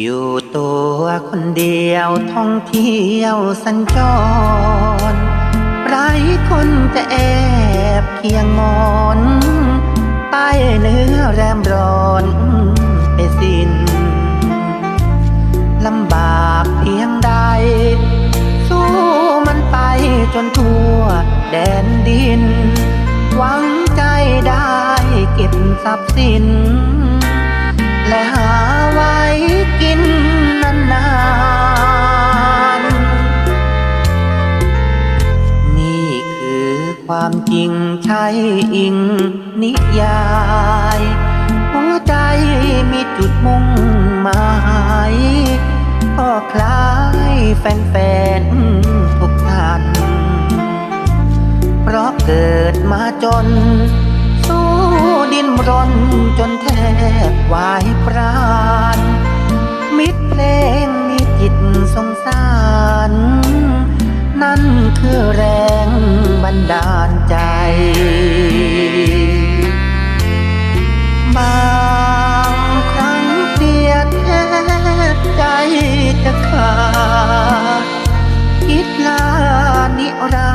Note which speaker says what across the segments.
Speaker 1: อยู่ตัวคนเดียวท่องเที่ยวสัญจรไรคนจะแอบเคียงมอนใต้เนื้อแรมร้อนไปสิ้นลำบากเพียงใด สู้มันไปจนทั่วแดนดิน หวังใจได้เก็บทรัพย์สิน ความจริงใช่อิงนิยาย หัวใจมีจุดมุ่งหมายก็คล้ายแฟนๆทุกท่าน เพราะเกิดมาจน สู้ดินรนจนแทบวายปราณมิตรเพลงมีจิตสงสาร จะขาดคิดลานิรา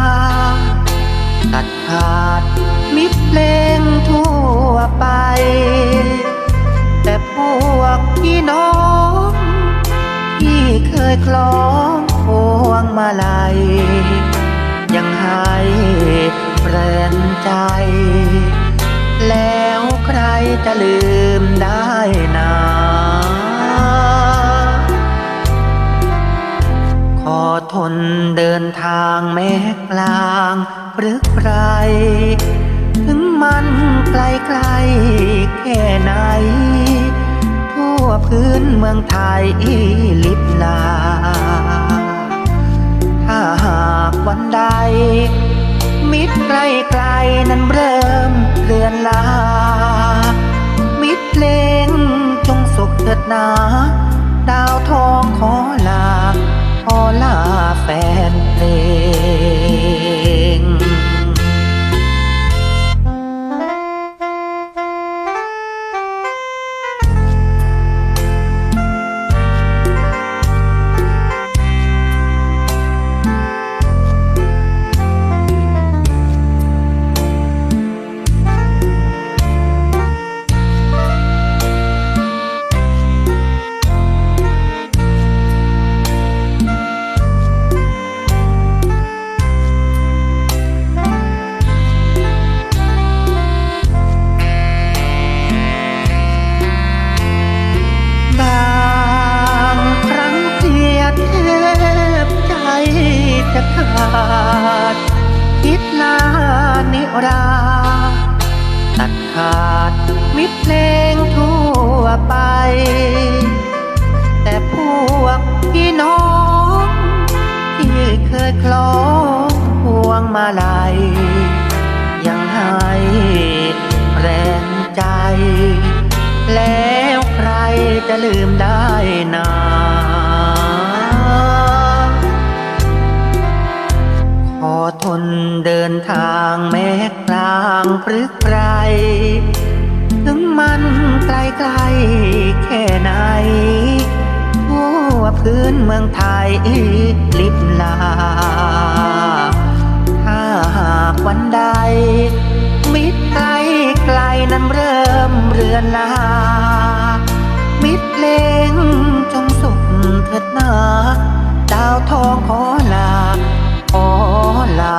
Speaker 1: ตัดขาดมิเพลงทั่วไป แต่พวกพี่น้องที่เคยคล้องพวงมาลัย ยังให้แรงใจ แล้วใครจะลืมได้นา ทนเดินทางแม้กลางหรือไกล ถึงมันไกลไกลแค่ไหน ทั่วพื้นเมืองไทยลิบลา ถ้าหากวันใด มิตรไกลไกลนั้นเริ่มเลือนลา มิตรเพลงจงสุขเถิดนา ดาวทองขอลาา เพลงทั่วไป แต่พวกพี่น้อง ที่เคยคล้องพวงมาลัย ยังให้แรงใจ แล้วใครจะลืมได้นาขอทนเดินทางแม้กลางพรึกไร ไกลไกลแค่ไหน ทั่วพื้นเมืองไทยลิบลา ถ้าหากวันใด มิตรไกลไกลนั้นเริ่มเรือนลา มิตรเลงจงสุขเถิดนาดาวทองขอลาขอลา